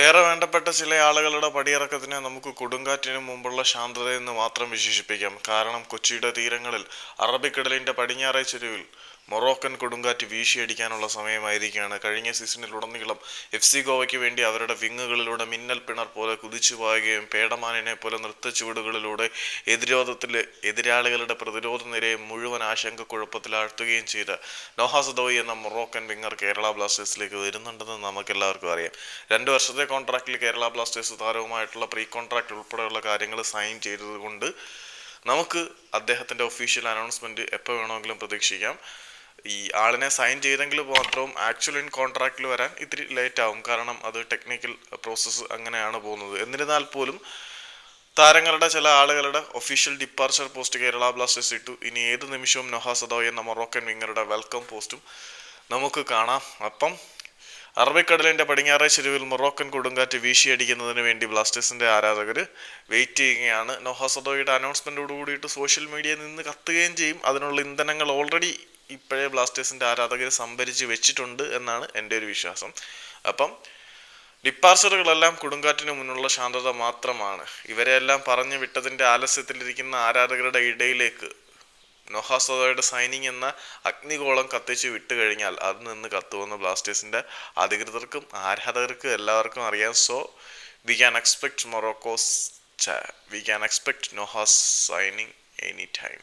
ഏറെ വേണ്ടപ്പെട്ട ചില ആളുകളുടെ പടിയിറക്കത്തിനെ നമുക്ക് കൊടുങ്കാറ്റിന് മുമ്പുള്ള ശാന്തതയെന്ന് മാത്രം വിശേഷിപ്പിക്കാം. കാരണം കൊച്ചിയുടെ തീരങ്ങളിൽ അറബിക്കടലിന്റെ പടിഞ്ഞാറേ ചെരുവിൽ മൊറോക്കൻ കൊടുങ്കാറ്റ് വീശിയടിക്കാനുള്ള സമയമായിരിക്കുകയാണ്. കഴിഞ്ഞ സീസണിൽ സീസണിലുടനീളം എഫ് സി ഗോവയ്ക്ക് വേണ്ടി അവരുടെ വിങ്ങുകളിലൂടെ മിന്നൽ പിണർ പോലെ കുതിച്ചു പായുകയും പേടമാനിനെ പോലെ നൃത്ത ചുവടുകളിലൂടെ എതിരോധത്തിൽ എതിരാളികളുടെ പ്രതിരോധ നിരയെ മുഴുവൻ ആശങ്കക്കുഴപ്പത്തിലാഴ്ത്തുകയും ചെയ്ത നോഹാസദോയി എന്ന മൊറോക്കൻ വിങ്ങർ കേരള ബ്ലാസ്റ്റേഴ്സിലേക്ക് വരുന്നുണ്ടെന്ന് നമുക്കെല്ലാവർക്കും അറിയാം. രണ്ട് വർഷത്തെ കോൺട്രാക്റ്റിൽ കേരള ബ്ലാസ്റ്റേഴ്സ് താരവുമായിട്ടുള്ള പ്രീ കോൺട്രാക്ട് ഉൾപ്പെടെയുള്ള കാര്യങ്ങൾ സൈൻ ചെയ്തതുകൊണ്ട് നമുക്ക് അദ്ദേഹത്തിന്റെ ഒഫീഷ്യൽ അനൗൺസ്മെന്റ് എപ്പോൾ വേണമെങ്കിലും പ്രതീക്ഷിക്കാം. ഈ ആളിനെ സൈൻ ചെയ്തെങ്കിൽ മാത്രവും ആക്ച്വൽ ഇൻ കോൺട്രാക്റ്റിൽ വരാൻ ഇത്തിരി ലേറ്റ് ആവും. കാരണം അത് ടെക്നിക്കൽ പ്രോസസ്സ് അങ്ങനെയാണ് പോകുന്നത്. എന്നിരുന്നാൽ പോലും താരങ്ങളുടെ ചില ആളുകളുടെ official departure post Kerala Blasters ഇട്ടു. ഇനി ഏത് നിമിഷവും നൊഹാ സദോ എന്ന മൊറോക്കൻ വിങ്ങറുടെ വെൽക്കം പോസ്റ്റും നമുക്ക് കാണാം. അപ്പം അറബിക്കടലിന്റെ പടിഞ്ഞാറേ ചെരുവിൽ മൊറോക്കൻ കൊടുങ്കാറ്റ് വീശിയടിക്കുന്നതിന് വേണ്ടി ബ്ലാസ്റ്റേഴ്സിന്റെ ആരാധകർ വെയിറ്റ് ചെയ്യുകയാണ്. നൊഹാസദോയുടെ അനൗൺസ്മെന്റോട് കൂടിയിട്ട് സോഷ്യൽ മീഡിയയിൽ നിന്ന് കത്തുകയും ചെയ്യും. അതിനുള്ള ഇന്ധനങ്ങൾ ഓൾറെഡി ഇപ്പോഴേ ബ്ലാസ്റ്റേഴ്സിന്റെ ആരാധകർ സംഭരിച്ച് വെച്ചിട്ടുണ്ട് എന്നാണ് എന്റെ ഒരു വിശ്വാസം. അപ്പം ഡിപ്പാർച്ചറുകളെല്ലാം കൊടുങ്കാറ്റിന് മുന്നുള്ള ശാന്തത മാത്രമാണ്. ഇവരെല്ലാം പറഞ്ഞു വിട്ടതിന്റെ ആലസ്യത്തിലിരിക്കുന്ന ആരാധകരുടെ ഇടയിലേക്ക് നൊഹാസോയുടെ സൈനിങ് എന്ന അഗ്നിഗോളം കത്തിച്ച് വിട്ടു കഴിഞ്ഞാൽ അത് നിന്ന് കത്തുമെന്ന് ബ്ലാസ്റ്റേഴ്സിന്റെ അധികൃതർക്കും ആരാധകർക്കും എല്ലാവർക്കും അറിയാം. So we can expect Morocco's we can expect Noah's signing any time